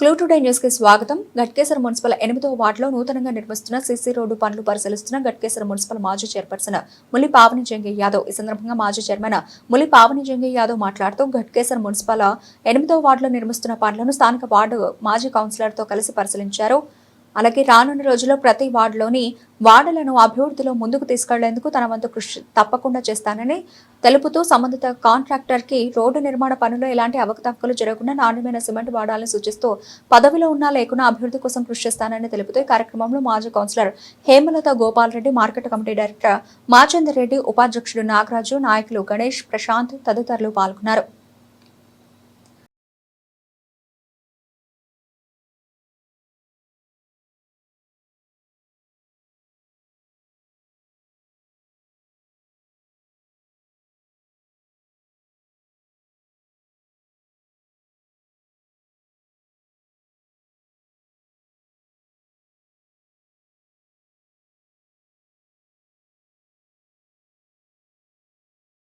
Clue today న్యూస్కి స్వాగతం. Ghatkesar municipal ఎనిమిదవ వార్డులో నూతనంగా నిర్మిస్తున్న సీసీ రోడ్డు పనులు పరిశీలిస్తున్న గట్కేసర్ మున్సిపల్ మాజీ చైర్పర్సన్ ములి పావని జంగే యాదవ్. ఈ సందర్భంగా మాజీ చైర్మన్ ములి పావని జంగే యాదవ్ మాట్లాడుతూ గట్కేసర్ మున్సిపల్ ఎనిమిదవ వార్డులో నిర్మిస్తున్న పనులను స్థానిక వార్డు మాజీ కౌన్సిలర్తో కలిసి పరిశీలించారు. అలాగే రానున్న రోజుల్లో ప్రతి వార్డులోని వార్డులను అభివృద్ధిలో ముందుకు తీసుకెళ్ళేందుకు తన వంతు కృషి తప్పకుండా చేస్తానని తెలుపుతూ సంబంధిత కాంట్రాక్టర్కి రోడ్డు నిర్మాణ పనుల్లో ఎలాంటి అవకతవకలు జరగకుండా నాణ్యమైన సిమెంట్ వాడాలని సూచిస్తూ పదవిలో ఉన్నా లేకున్నా అభివృద్ధి కోసం కృషి చేస్తానని తెలుపుతూ ఈ కార్యక్రమంలో మాజీ councillor Hemalatha Gopalreddy market committee director Machander Reddy ఉపాధ్యక్షుడు నాగరాజు నాయకులు గణేష్ ప్రశాంత్ తదితరులు పాల్గొన్నారు.